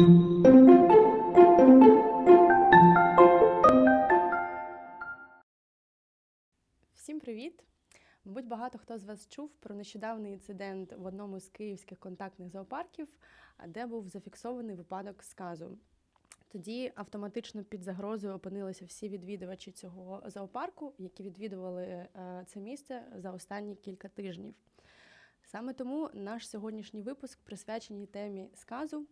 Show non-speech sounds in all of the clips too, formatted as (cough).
Всім привіт! Мабуть, багато хто з вас чув про нещодавний інцидент в одному з київських контактних зоопарків, де був зафіксований випадок сказу. Тоді автоматично під загрозою опинилися всі відвідувачі цього зоопарку, які відвідували е, це місце за останні кілька тижнів. Саме тому наш сьогоднішній випуск присвячений темі сказу.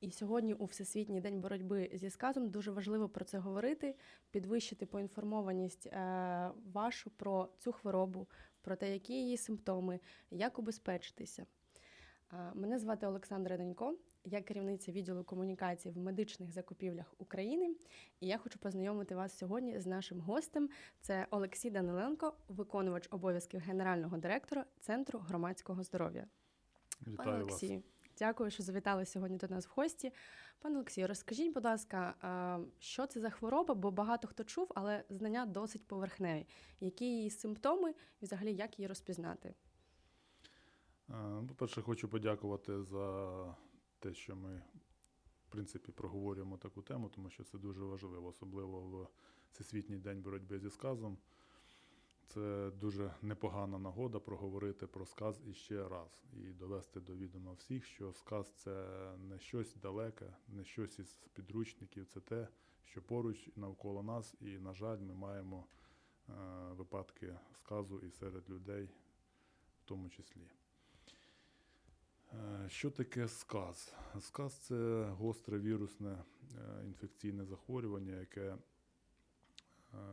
І сьогодні, у Всесвітній день боротьби зі сказом, дуже важливо про це говорити, підвищити поінформованість е, вашу про цю хворобу, про те, які її симптоми, як убезпечитися. Е, Мене звати Олександра Данько, я керівниця відділу комунікації в медичних закупівлях України. І я хочу познайомити вас сьогодні з нашим гостем. Це Олексій Даниленко, виконувач обов'язків генерального директора Центру громадського здоров'я. Пане Вітаю вас. Дякую, що завітали сьогодні до нас в гості. Пане Олексію, розкажіть, будь ласка, що це за хвороба, бо багато хто чув, але знання досить поверхневі. Які її симптоми і взагалі як її розпізнати? По-перше, хочу подякувати за те, що ми, в принципі, проговорюємо таку тему, тому що це дуже важливо, особливо в Всесвітній день боротьби зі сказом. Це дуже непогана нагода проговорити про сказ іще раз і довести до відома всіх, що сказ це не щось далеке, не щось із підручників, це те, що поруч навколо нас, і, на жаль, ми маємо е, випадки сказу і серед людей в тому числі. Е, Що таке сказ? Сказ це гостре вірусне е, інфекційне захворювання, яке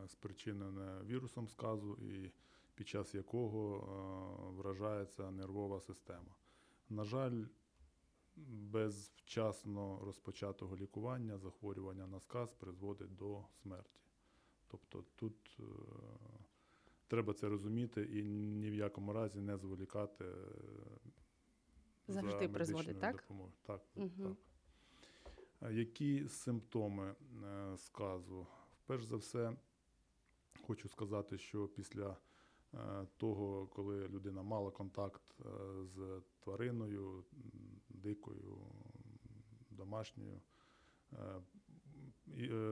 спричинене вірусом сказу і під час якого е, вражається нервова система. На жаль, без вчасно розпочатого лікування захворювання на сказ призводить до смерті. Тобто тут е, треба це розуміти і ні в якому разі не зволікати. е, Завжди за призводить, так? допомогою. Так, Мгм. так. Які симптоми е, сказу? Перш за все, хочу сказати, що після е, того, коли людина мала контакт е, з твариною, дикою, домашньою, е,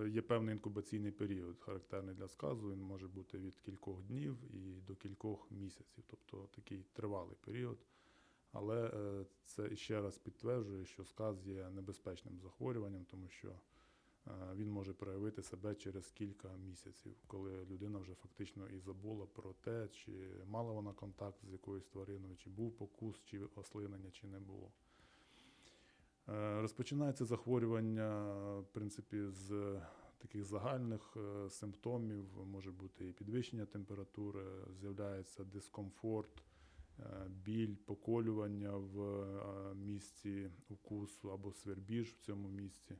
є певний інкубаційний період, характерний для сказу. Він може бути від кількох днів і до кількох місяців, тобто такий тривалий період. Але це ще раз підтверджує, що сказ є небезпечним захворюванням, тому що він може проявити себе через кілька місяців, коли людина вже фактично і забула про те, чи мала вона контакт з якоюсь твариною, чи був покус, чи ослинення, чи не було. Е, Розпочинається захворювання, в принципі, з таких загальних е, симптомів. Може бути і підвищення температури, з'являється дискомфорт, е, біль, поколювання в е, місці укусу або свербіж в цьому місці.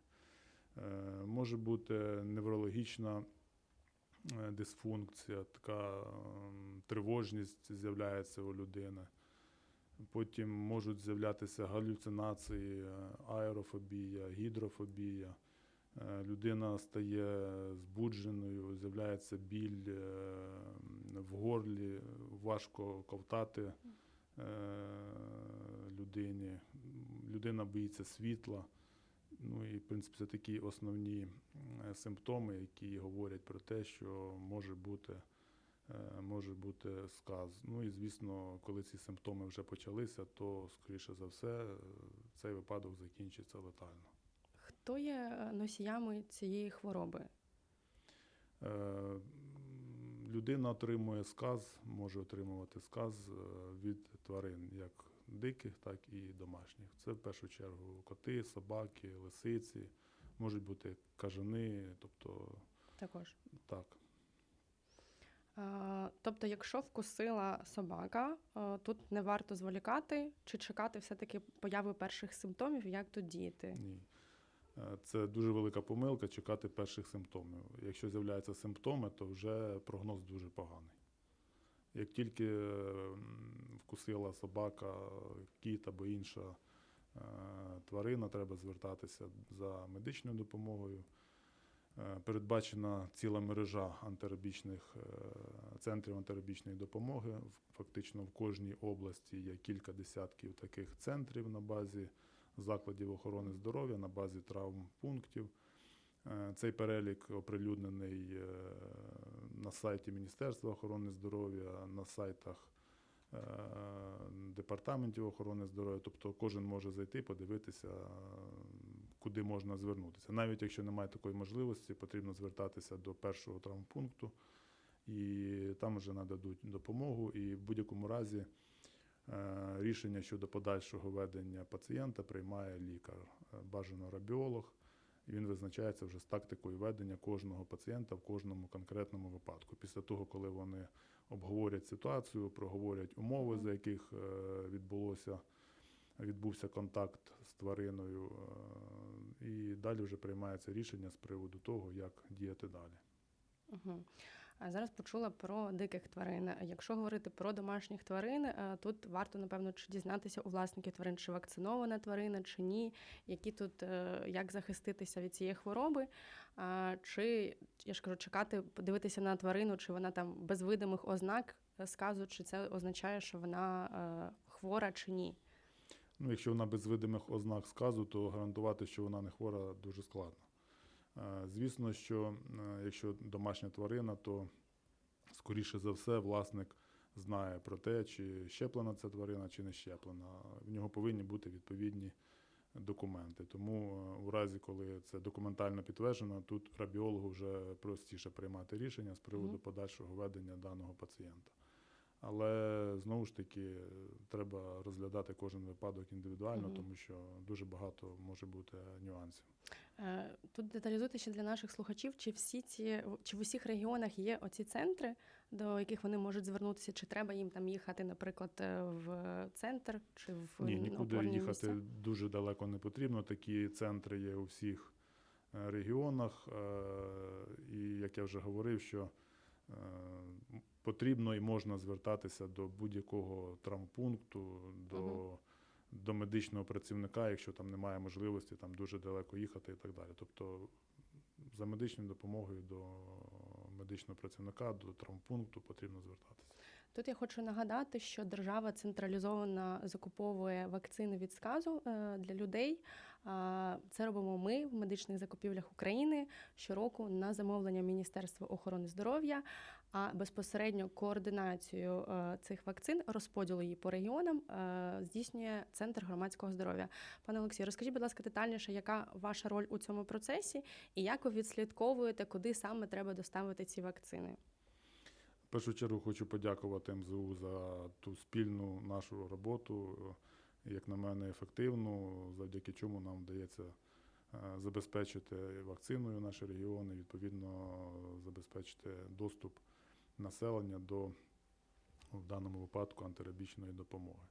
Е, Може бути неврологічна е, дисфункція, така ем, тривожність з'являється у людини. Потім можуть з'являтися галюцинації, е, аерофобія, гідрофобія. Людина стає збудженою, з'являється біль в горлі, важко ковтати людині. Людина боїться світла. Ну і, в принципі, це такі основні е, симптоми, які говорять про те, що може бути, е, може бути сказ. Ну і, звісно, коли ці симптоми вже почалися, то, скоріше за все, е, цей випадок закінчиться летально. Хто є носіями цієї хвороби? Людина отримує сказ, може отримувати сказ від тварин, як диких, так і домашніх. Це в першу чергу коти, собаки, лисиці, можуть бути кажани, тобто Також. так. А, тобто, якщо вкусила собака, а, тут не варто зволікати чи чекати все-таки появи перших симптомів, як тут діяти? Ні. Е, Це дуже велика помилка чекати перших симптомів. Якщо з'являються симптоми, то вже прогноз дуже поганий. Як тільки е, вкусила собака, кіт або інша е, тварина, треба звертатися за медичною допомогою. Е, Передбачена ціла мережа антирабічних е, центрів антирабічної допомоги. Фактично в кожній області є кілька десятків таких центрів на базі закладів охорони здоров'я на базі травмпунктів. Е, Цей перелік оприлюднений е, на сайті Міністерства охорони здоров'я, на сайтах е, департаментів охорони здоров'я. Тобто кожен може зайти, подивитися, куди можна звернутися. Навіть якщо немає такої можливості, потрібно звертатися до першого травмпункту, і там вже нададуть допомогу. І в будь-якому разі рішення щодо подальшого ведення пацієнта приймає лікар, бажано рабіолог. І він визначається вже з тактикою ведення кожного пацієнта в кожному конкретному випадку. Після того, коли вони обговорять ситуацію, проговорять умови, за яких е, відбулося, відбувся контакт з твариною, е, і далі вже приймається рішення з приводу того, як діяти далі. Угу. А зараз почула про диких тварин. Якщо говорити про домашніх тварин, е, тут варто напевно чи дізнатися у власників тварин, чи вакцинована тварина, чи ні, які тут е, як захиститися від цієї хвороби, чи я ж кажу, чекати, подивитися на тварину, чи вона там без видимих ознак сказу, чи це означає, що вона е, хвора чи ні. Ну, якщо вона без видимих ознак сказу, то гарантувати, що вона не хвора, дуже складно. Е, Звісно, що е, якщо домашня тварина, то скоріше за все власник знає про те, чи щеплена ця тварина, чи не щеплена. В нього повинні бути відповідні документи. Тому е, у разі, коли це документально підтверджено, тут рабіологу вже простіше приймати рішення з приводу подальшого ведення даного пацієнта. Але знову ж таки треба розглядати кожен випадок індивідуально, Мгм. тому що дуже багато може бути нюансів. Е, Тут деталізуйте ще для наших слухачів, чи всі ці чи в усіх регіонах є оці центри, до яких вони можуть звернутися, чи треба їм там їхати, наприклад, е, в центр чи в Ні, нікуди їхати місця? дуже далеко не потрібно. Такі центри є у всіх е, регіонах. І як я вже говорив, що потрібно і можна звертатися до будь-якого травмпункту, до, Мгм. до медичного працівника, якщо там немає можливості там дуже далеко їхати і так далі. Тобто за медичною допомогою до медичного працівника, до травмпункту потрібно звертатися. Тут я хочу нагадати, що держава централізовано закуповує вакцини від сказу е, для людей. Це робимо ми в медичних закупівлях України щороку на замовлення Міністерства охорони здоров'я. А безпосередньо координацію е, цих вакцин, розподілу її по регіонам е, здійснює Центр громадського здоров'я. Пане Олексію, розкажіть, будь ласка, детальніше, яка ваша роль у цьому процесі, і як ви відслідковуєте, куди саме треба доставити ці вакцини? В першу чергу хочу подякувати МЗУ за ту спільну нашу роботу, е, як на мене, ефективну, завдяки чому нам вдається забезпечити вакциною наші регіони, відповідно забезпечити доступ населення до в даному випадку антирабічної допомоги.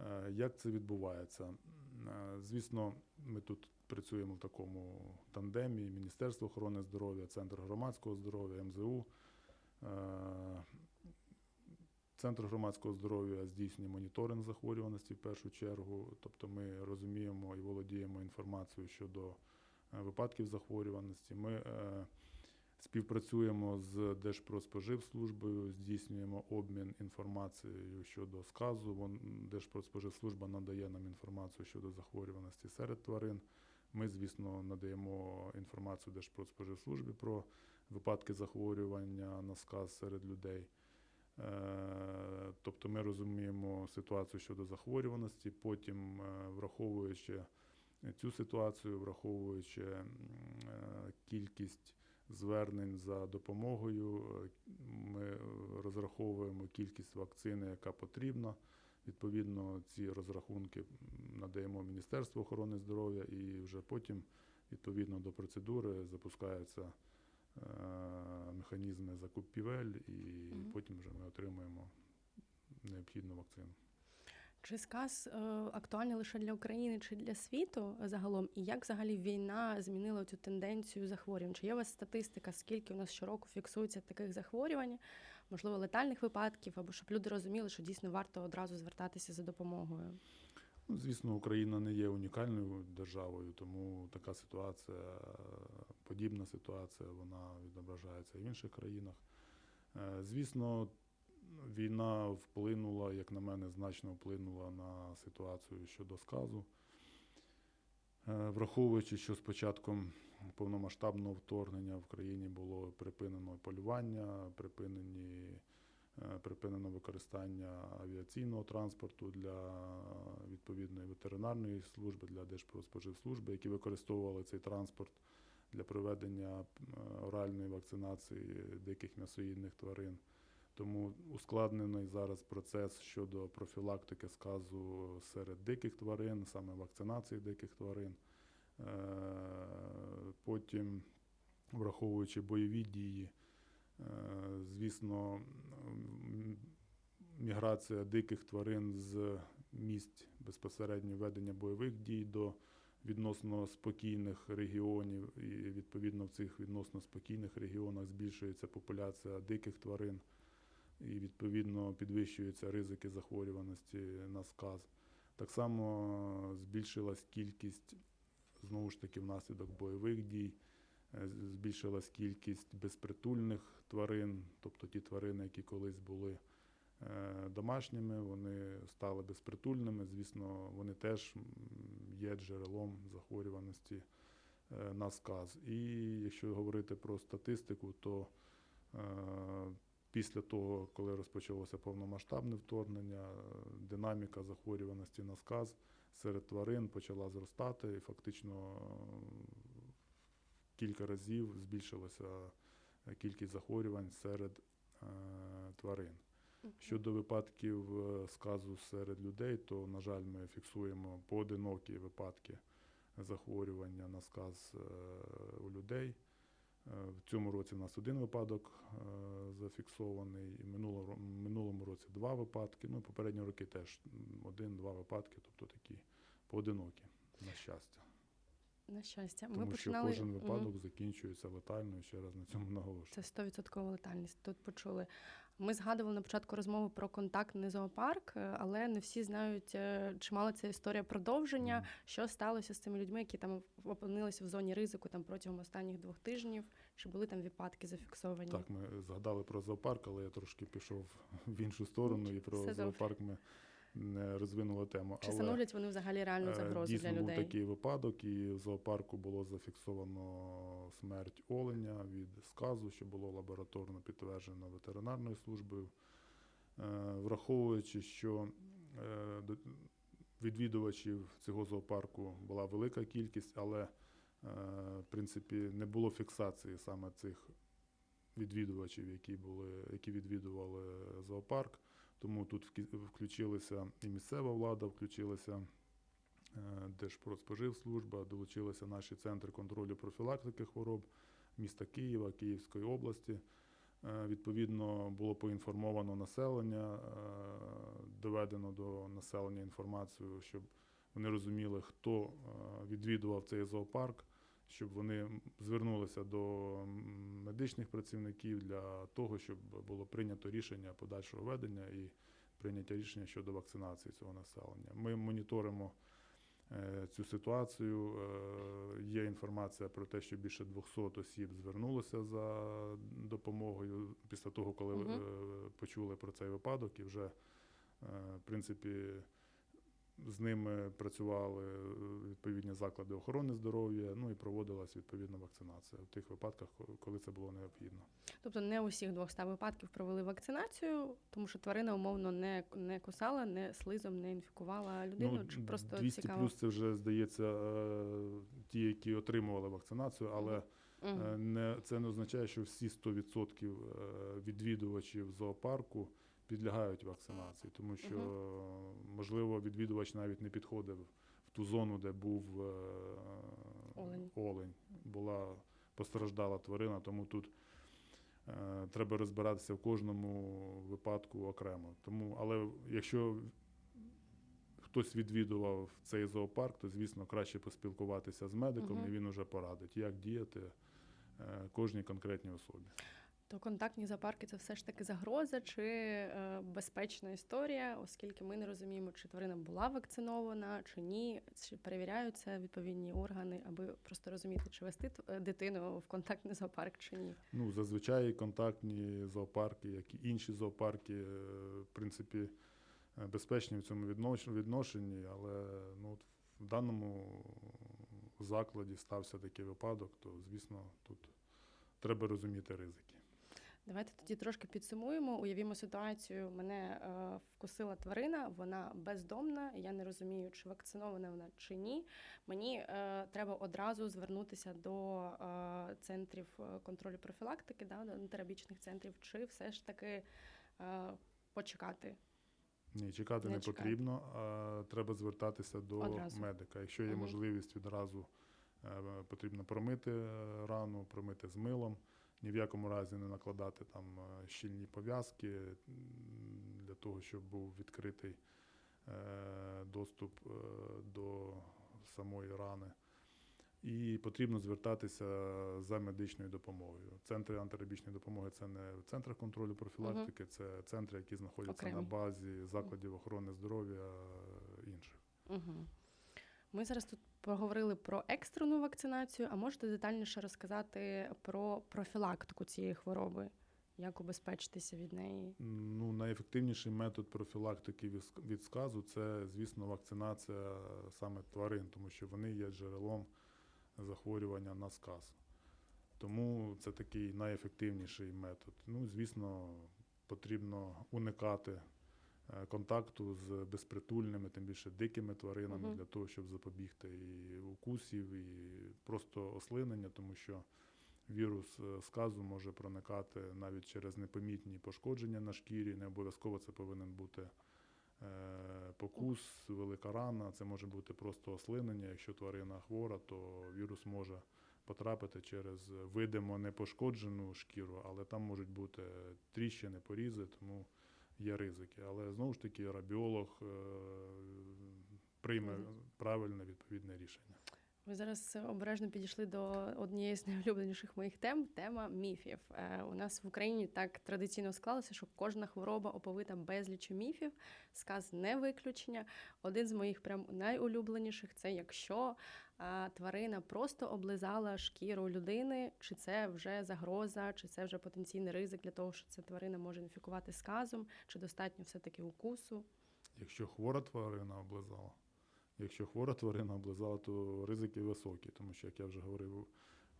Е, Як це відбувається? Е, Звісно, ми тут працюємо в такому тандемі: Міністерство охорони здоров'я, Центр громадського здоров'я, МЗУ. Е, Центр громадського здоров'я здійснює моніторинг захворюваності в першу чергу. Тобто ми розуміємо і володіємо інформацією щодо випадків захворюваності. Ми співпрацюємо з Держпродспоживслужбою, здійснюємо обмін інформацією щодо сказу. Держпродспоживслужба надає нам інформацію щодо захворюваності серед тварин. Ми, звісно, надаємо інформацію Держпродспоживслужбі про випадки захворювання на сказ серед людей. Е, Тобто ми розуміємо ситуацію щодо захворюваності, потім, е, враховуючи цю ситуацію, враховуючи е, кількість звернень за допомогою, е, ми розраховуємо кількість вакцини, яка потрібна. Відповідно, ці розрахунки надаємо Міністерству охорони здоров'я і вже потім, відповідно до процедури, запускаються е, механізми закупівель, і Мгм. потім вже ми отримуємо необхідну вакцину. Чи сказ е, актуальний лише для України чи для світу загалом? І як взагалі війна змінила цю тенденцію захворювань? Чи є у вас статистика, скільки у нас щороку фіксується таких захворювань, можливо, летальних випадків, або щоб люди розуміли, що дійсно варто одразу звертатися за допомогою? Ну, звісно, Україна не є унікальною державою, тому така ситуація, подібна ситуація, вона відображається і в інших країнах. Е, Звісно, війна вплинула, як на мене, значно вплинула на ситуацію щодо сказу. Е, Враховуючи, що з початком повномасштабного вторгнення в країні було припинено полювання, припинені, е, припинено використання авіаційного транспорту для відповідної ветеринарної служби, для Держпродспоживслужби, які використовували цей транспорт для проведення е, оральної вакцинації диких м'ясоїдних тварин. Тому ускладнений зараз процес щодо профілактики сказу серед диких тварин, саме вакцинації диких тварин. Е, Потім, враховуючи бойові дії, е, звісно, міграція диких тварин з місць безпосередньо ведення бойових дій до відносно спокійних регіонів, і відповідно в цих відносно спокійних регіонах збільшується популяція диких тварин, і відповідно підвищуються ризики захворюваності на сказ. Так само збільшилась кількість знову ж таки внаслідок бойових дій, е, збільшилась кількість безпритульних тварин, тобто ті тварини, які колись були е, домашніми, вони стали безпритульними. Звісно, вони теж є джерелом захворюваності е, на сказ. І якщо говорити про статистику, то після того, коли розпочалося повномасштабне вторгнення, динаміка захворюваності на сказ серед тварин почала зростати, і фактично е, кілька разів збільшилася е, кількість захворювань серед е, тварин. Щодо випадків сказу серед людей, то, на жаль, ми фіксуємо поодинокі випадки захворювання на сказ у людей. Е, В цьому році в нас один випадок е, зафіксований, і минулого, минулому році два випадки. Ну, попередні роки теж один-два випадки, тобто такі поодинокі, на щастя. На щастя, ми Тому що починали кожен випадок закінчується летально, ще раз на цьому наголошую. Це 100% летальність. Тут почули. Ми згадували на початку розмови про контактний зоопарк, е, але не всі знають, е, чи мала ця історія продовження, що сталося з цими людьми, які там опинилися в зоні ризику там протягом останніх двох тижнів. Чи були там випадки зафіксовані? Так, ми згадали про зоопарк, але я трошки пішов в іншу сторону, і про Все зоопарк ми не розвинули тему. Чи становлять вони взагалі реальну е, загрозу дійсно для був такий випадок, і в зоопарку було зафіксовано смерть оленя від сказу, що було лабораторно підтверджено ветеринарною службою. Е, Враховуючи, що е, відвідувачів цього зоопарку була велика кількість, але в принципі не було фіксації саме цих відвідувачів, які були, які відвідували зоопарк. Тому тут включилися і місцева влада, включилися е, Держпродспоживслужба, долучилися наші центри контролю профілактики хвороб міста Києва, Київської області. Е, Відповідно, було поінформовано населення, е, доведено до населення інформацію, щоб вони розуміли, хто відвідував цей зоопарк, щоб вони звернулися до медичних працівників для того, щоб було прийнято рішення подальшого ведення і прийняття рішення щодо вакцинації цього населення. Ми моніторимо е, цю ситуацію. Е, Є інформація про те, що більше 200 осіб звернулося за допомогою після того, коли е, почули про цей випадок, і вже в принципі. З ними працювали е, відповідні заклади охорони здоров'я, ну і проводилась відповідна вакцинація в тих випадках, коли це було необхідно. Тобто не усіх 200 випадків провели вакцинацію, тому що тварина умовно не, не кусала, не слизом не інфікувала людину. чи просто 200 цікаво. плюс це вже здається е, ті, які отримували вакцинацію, але е, не це не означає, що всі 100% е, відвідувачів зоопарку підлягають вакцинації, тому що можливо відвідувач навіть не підходив в ту зону, де був е, Олень. олень. Була постраждала тварина, тому тут. е, Треба розбиратися в кожному випадку окремо. Тому, але якщо хтось відвідував цей зоопарк, то звісно краще поспілкуватися з медиком, Мгм. і він уже порадить, як діяти е, кожній конкретній особі. То контактні зоопарки це все ж таки загроза чи е, безпечна історія, оскільки ми не розуміємо, чи тварина була вакцинована, чи ні, чи перевіряються відповідні органи, аби просто розуміти, чи вести е, дитину в контактний зоопарк чи ні. Ну, зазвичай контактні зоопарки, як і інші зоопарки, е, в принципі, безпечні в цьому віднош- відношенні, але ну, в даному закладі стався такий випадок, то звісно тут треба розуміти ризики. Давайте тоді трошки підсумуємо. Уявімо ситуацію. Мене е, вкусила тварина, вона бездомна. Я не розумію, чи вакцинована вона чи ні. Мені е, треба одразу звернутися до е, центрів е, контролю профілактики, да, до антирабічних центрів, чи все ж таки е, почекати. Ні, чекати Не не, чекати. потрібно, а треба звертатися до Одразу. медика. Якщо є Мгм. можливість відразу е, потрібно промити е, рану, промити з милом, ні в якому разі не накладати там е, щільні пов'язки для того, щоб був відкритий е, доступ е, до самої рани. І потрібно звертатися за медичною допомогою. Центри антирабічної допомоги це не в центрах контролю профілактики, це центри, які знаходяться Окремі. на базі закладів охорони здоров'я інших. Угу. Ми зараз тут поговорили про екстрену вакцинацію, а можете детальніше розказати про профілактику цієї хвороби? Як убезпечитися від неї? Ну, найефективніший метод профілактики від сказу це, звісно, вакцинація саме тварин, тому що вони є джерелом захворювання на сказ. Тому це такий найефективніший метод. Ну, звісно, потрібно уникати контакту з безпритульними, тим більше дикими тваринами, Мгм. для того, щоб запобігти і укусів, і просто ослинення, тому що вірус е, сказу може проникати навіть через непомітні пошкодження на шкірі. Не обов'язково це повинен бути е, покус, велика рана. Це може бути просто ослинення. Якщо тварина хвора, то вірус може потрапити через видимо непошкоджену шкіру, але там можуть бути тріщини, порізи, тому є ризики. Але знову ж таки, рабіолог е, прийме правильне відповідне рішення. Ви зараз обережно підійшли до однієї з найулюбленіших моїх тем тема міфів. Е, у нас в Україні так традиційно склалося, що кожна хвороба оповита безліччю міфів. Сказ не виключення. Один з моїх прям найулюбленіших це якщо е, тварина просто облизала шкіру людини, чи це вже загроза, чи це вже потенційний ризик для того, що ця тварина може інфікувати сказом, чи достатньо все-таки укусу. Якщо хвора тварина облизала, якщо хвора тварина облизала, то ризики високі, тому що, як я вже говорив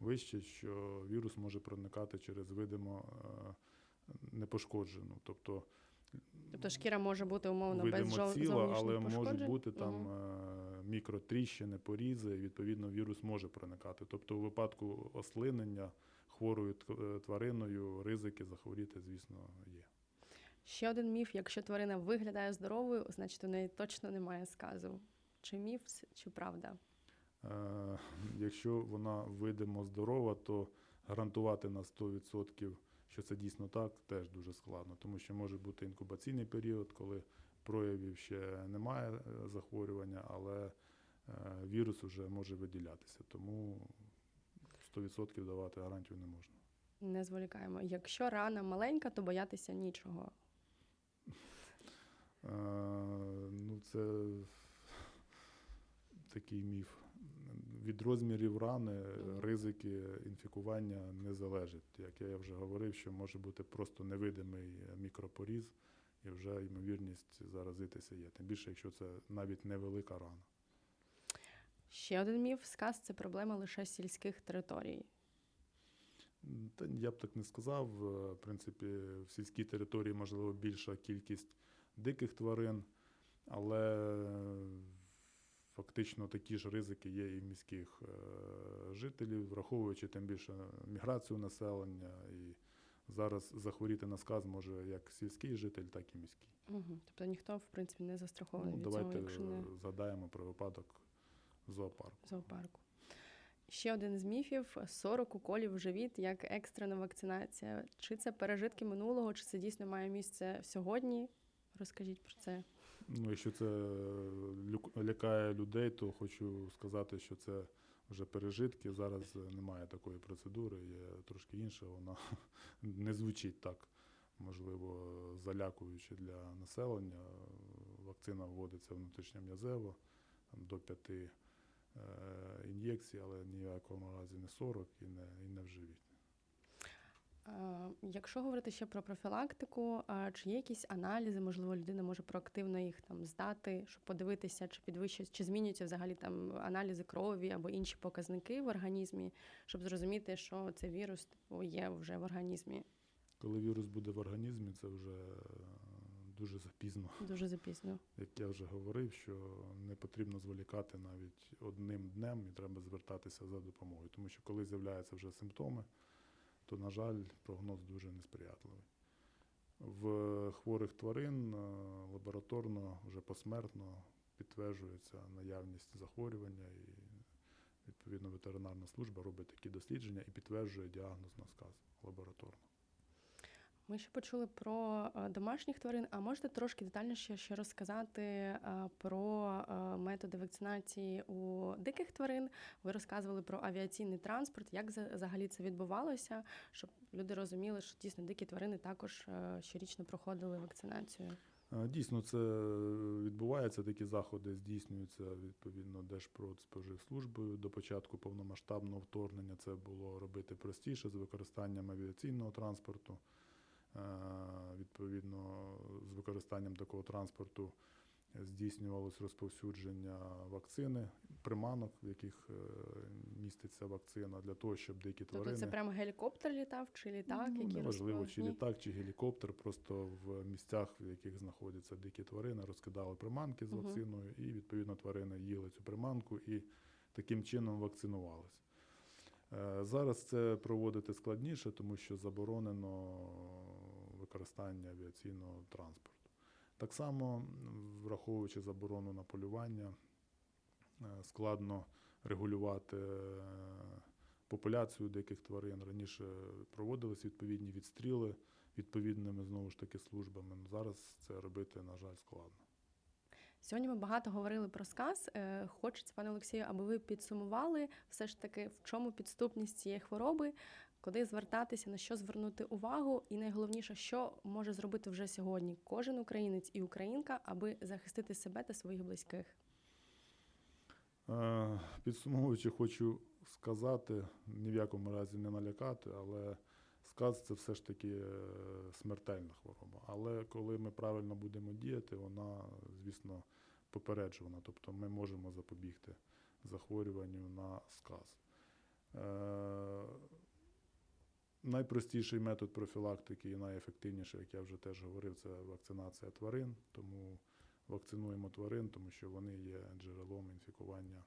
вище, що вірус може проникати через видимо е, непошкоджену. Тобто Тобто шкіра може бути умовно без видимо жо- ціла, але пошкоджень. бути там Мгм. Мікротріщини, порізи, і відповідно вірус може проникати. Тобто, у випадку ослинення хворою е, твариною ризики захворіти, звісно, є. Ще один міф: якщо тварина виглядає здоровою, значить у неї точно немає сказу. Чи міф, чи правда? Е, Якщо вона видимо здорова, то гарантувати на 100%, що це дійсно так, теж дуже складно, тому що може бути інкубаційний період, коли проявів ще немає е, захворювання, але е, вірус вже може виділятися. Тому 100% давати гарантію не можна. Не зволікаємо. Якщо рана маленька, то боятися нічого. Е, Ну, це такий міф. Від розмірів рани ризики інфікування не залежать. Як я вже говорив, що може бути просто невидимий мікропоріз, і вже ймовірність заразитися є. Тим більше, якщо це навіть невелика рана. Ще один міф: сказ це проблема лише сільських територій. Та я б так не сказав. Е, В принципі, в сільській території можливо більша кількість диких тварин, але фактично такі ж ризики є і в міських е, жителів, враховуючи тим більше міграцію населення. І зараз захворіти на сказ може як сільський житель, так і міський. Угу. Тобто ніхто, в принципі, не застрахований Ну, від давайте цього, якщо не е, згадаємо про випадок зоопарку. зоопарку. Ще один з міфів: 40 уколів в живіт як екстрена вакцинація. Чи це пережитки минулого, чи це дійсно має місце сьогодні? Розкажіть про це. Ну, якщо це люк- лякає людей, то хочу сказати, що це вже пережитки. Зараз е, немає такої процедури, є трошки інша. Вона (laughs) не звучить так, можливо, залякуючи для населення. Вакцина вводиться внутрішньом'язево до п'яти е, ін'єкцій, але ніякому разі не 40 і не, і не в живіт. Е, Якщо говорити ще про профілактику, е, чи є якісь аналізи, можливо, людина може проактивно їх там здати, щоб подивитися, чи підвищується, чи змінюються взагалі там аналізи крові або інші показники в організмі, щоб зрозуміти, що цей вірус типу, є вже в організмі Коли вірус буде в організмі, це вже е, дуже запізно. дуже запізно. Як я вже говорив, що не потрібно зволікати навіть одним днем і треба звертатися за допомогою. Тому що коли з'являються вже симптоми, то, на жаль, прогноз дуже несприятливий. В хворих тварин е, лабораторно вже посмертно підтверджується наявність захворювання, і відповідно ветеринарна служба робить такі дослідження і підтверджує діагноз на сказ лабораторно. Ми ще почули про е, домашніх тварин. А можете трошки детальніше ще розказати е, про е, методи вакцинації у диких тварин? Ви розказували про авіаційний транспорт. Як за- взагалі це відбувалося, щоб люди розуміли, що дійсно дикі тварини також щорічно проходили вакцинацію? Дійсно, це відбувається. Такі заходи здійснюються відповідно Держпродспоживслужбою. До початку повномасштабного вторгнення це було робити простіше з використанням авіаційного транспорту. Е, Відповідно, з використанням такого транспорту здійснювалось розповсюдження вакцини, приманок, в яких е, міститься вакцина, для того, щоб дикі тварини. Тобто це прямо гелікоптер літав чи літак, Ну, який неважливо, розповів? чи літак, чи гелікоптер, просто в місцях, в яких знаходяться дикі тварини, розкидали приманки з вакциною, і відповідно тварини їли цю приманку і таким чином вакцинувалися. Е, Зараз це проводити складніше, тому що заборонено використання авіаційного транспорту. Так само, враховуючи заборону на полювання, е, складно регулювати е, популяцію диких тварин. Раніше проводились відповідні відстріли відповідними знову ж таки службами. Ну, Зараз це робити, на жаль, складно. Сьогодні ми багато говорили про сказ. Е, Хочеться, пане Олексію, аби ви підсумували все ж таки, в чому підступність цієї хвороби, куди звертатися, на що звернути увагу, і найголовніше, що може зробити вже сьогодні кожен українець і українка, аби захистити себе та своїх близьких. Е, Підсумовуючи, хочу сказати, ні в якому разі не налякати, але сказ це все ж таки е, смертельна хвороба. Але коли ми правильно будемо діяти, вона, звісно, попереджувана. Тобто ми можемо запобігти захворюванню на сказ. Найпростіший метод профілактики і найефективніший, як я вже теж говорив, це вакцинація тварин. Тому вакцинуємо тварин, тому що вони є джерелом інфікування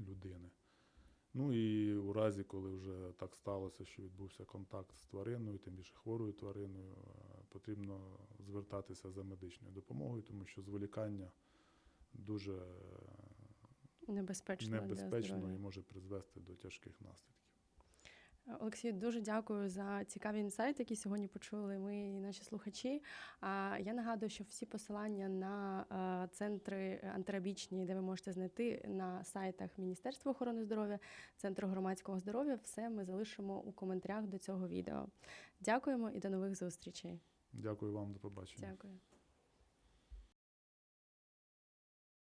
людини. Ну і у разі, коли вже так сталося, що відбувся контакт з твариною, тим більше хворою твариною, е, потрібно звертатися за медичною допомогою, тому що зволікання дуже Небезпечно, небезпечно і може призвести до тяжких наслідків. Олексію, дуже дякую за цікаві інсайти, які сьогодні почули ми і наші слухачі. А я нагадую, що всі посилання на е, центри антирабічні, де ви можете знайти на сайтах Міністерства охорони здоров'я, Центру громадського здоров'я, все ми залишимо у коментарях до цього відео. Дякуємо і до нових зустрічей. Дякую вам, до побачення. Дякую.